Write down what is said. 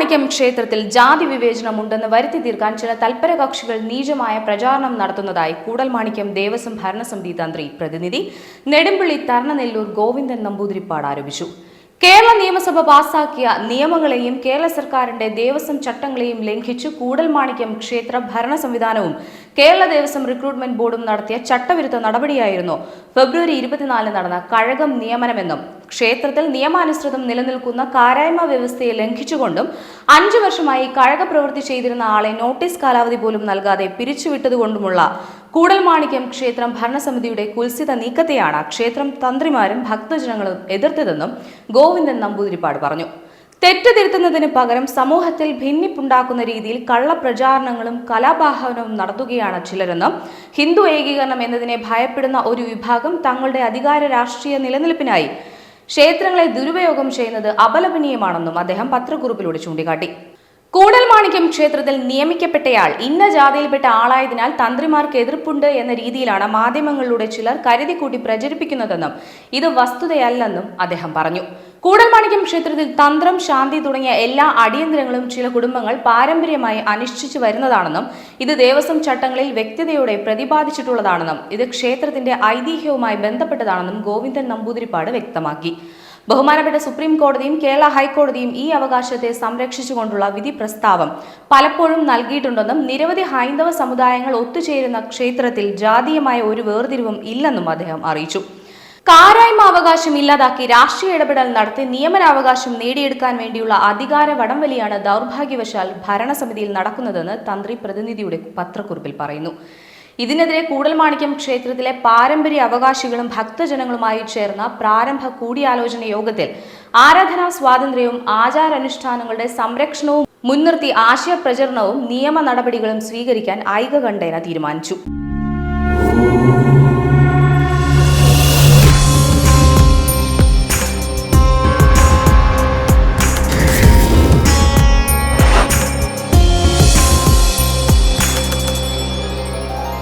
കൂടൽമാണിക്യം ക്ഷേത്രത്തിൽ ജാതി വിവേചനമുണ്ടെന്ന് വരുത്തി തീർക്കാൻ ചില തൽപര കക്ഷികൾ നീചമായ പ്രചാരണം നടത്തുന്നതായി കൂടൽ മാണിക്യം ദേവസ്വം ഭരണസമിതി തന്ത്രി പ്രതിനിധി നെടുമ്പിള്ളി തരണനെല്ലൂർ ഗോവിന്ദൻ നമ്പൂതിരിപ്പാട് ആരോപിച്ചു. കേരള നിയമസഭ പാസാക്കിയ നിയമങ്ങളെയും കേരള സർക്കാരിന്റെ ദേവസ്വം ചട്ടങ്ങളെയും ലംഘിച്ച് കൂടൽ മാണിക്യം ക്ഷേത്ര ഭരണ സംവിധാനവും കേരള ദേവസ്വം റിക്രൂട്ട്മെന്റ് ബോർഡും നടത്തിയ ചട്ടവിരുദ്ധ നടപടിയായിരുന്നു. ഫെബ്രുവരി ഇരുപത്തിനാലിന് നടന്ന കഴകം നിയമനമെന്നും ക്ഷേത്രത്തിൽ നിയമാനുസൃതം നിലനിൽക്കുന്ന കാരായ്മ വ്യവസ്ഥയെ ലംഘിച്ചുകൊണ്ടും അഞ്ചു വർഷമായി കഴക പ്രവൃത്തി ചെയ്തിരുന്ന ആളെ നോട്ടീസ് കാലാവധി പോലും നൽകാതെ പിരിച്ചുവിട്ടതുകൊണ്ടുമുള്ള കൂടൽമാണിക്യം ക്ഷേത്രം ഭരണസമിതിയുടെ കുൽസിത നീക്കത്തെയാണ് ക്ഷേത്രം തന്ത്രിമാരും ഭക്തജനങ്ങളും എതിർത്തതെന്നും ഗോവിന്ദൻ നമ്പൂതിരിപ്പാട് പറഞ്ഞു. തെറ്റ് തിരുത്തുന്നതിന് പകരം സമൂഹത്തിൽ ഭിന്നിപ്പുണ്ടാക്കുന്ന രീതിയിൽ കള്ളപ്രചാരണങ്ങളും കലാപാഹനവും നടത്തുകയാണ് ചിലരെന്നും ഹിന്ദു ഏകീകരണം എന്നതിനെ ഭയപ്പെടുന്ന ഒരു വിഭാഗം തങ്ങളുടെ അധികാര രാഷ്ട്രീയ നിലനിൽപ്പിനായി ക്ഷേത്രങ്ങളെ ദുരുപയോഗം ചെയ്യുന്നത് അപലപനീയമാണെന്നും അദ്ദേഹം പത്രക്കുറിപ്പിലൂടെ ചൂണ്ടിക്കാട്ടി. കൂടൽമാണിക്യം ക്ഷേത്രത്തിൽ നിയമിക്കപ്പെട്ടയാൾ ഇന്ന ജാതിയിൽപ്പെട്ട ആളായതിനാൽ തന്ത്രിമാർക്ക് എതിർപ്പുണ്ട് എന്ന രീതിയിലാണ് മാധ്യമങ്ങളിലൂടെ ചിലർ കരുതിക്കൂട്ടി പ്രചരിപ്പിക്കുന്നതെന്നും ഇത് വസ്തുതയല്ലെന്നും അദ്ദേഹം പറഞ്ഞു. കൂടൽമാണിക്യം ക്ഷേത്രത്തിൽ തന്ത്രം ശാന്തി തുടങ്ങിയ എല്ലാ അടിയന്തരങ്ങളും ചില കുടുംബങ്ങൾ പാരമ്പര്യമായി അനുഷ്ഠിച്ചു വരുന്നതാണെന്നും ഇത് ദേവസ്വം ചട്ടങ്ങളിൽ വ്യക്തതയോടെ പ്രതിപാദിച്ചിട്ടുള്ളതാണെന്നും ഇത് ക്ഷേത്രത്തിന്റെ ഐതിഹ്യവുമായി ബന്ധപ്പെട്ടതാണെന്നും ഗോവിന്ദൻ നമ്പൂതിരിപ്പാട് വ്യക്തമാക്കി. ബഹുമാനപ്പെട്ട സുപ്രീം കോടതിയും കേരള ഹൈക്കോടതിയും ഈ അവകാശത്തെ സംരക്ഷിച്ചുകൊണ്ടുള്ള വിധി പ്രസ്താവം പലപ്പോഴും നൽകിയിട്ടുണ്ടെന്നും നിരവധി ഹൈന്ദവ സമുദായങ്ങൾ ഒത്തുചേരുന്ന ക്ഷേത്രത്തിൽ ജാതീയമായ ഒരു വേർതിരിവും ഇല്ലെന്നും അദ്ദേഹം അറിയിച്ചു. കാരായ്മ അവകാശം ഇല്ലാതാക്കി രാഷ്ട്രീയ ഇടപെടൽ നടത്തി നിയമനാവകാശം നേടിയെടുക്കാൻ വേണ്ടിയുള്ള അധികാര വടംവലിയാണ് ദൗർഭാഗ്യവശാൽ ഭരണസമിതിയിൽ നടക്കുന്നതെന്ന് തന്ത്രി പ്രതിനിധിയുടെ പത്രക്കുറിപ്പിൽ പറയുന്നു. ഇതിനെതിരെ കൂടൽമാണിക്യം ക്ഷേത്രത്തിലെ പാരമ്പര്യ അവകാശികളും ഭക്തജനങ്ങളുമായി ചേർന്ന പ്രാരംഭ കൂടിയാലോചന യോഗത്തിൽ ആരാധനാ സ്വാതന്ത്ര്യവും ആചാരാനുഷ്ഠാനങ്ങളുടെ സംരക്ഷണവും മുൻനിർത്തി ആശയ പ്രചരണവും നിയമ നടപടികളും സ്വീകരിക്കാൻ ഐകകണ്ഠേന തീരുമാനിച്ചു.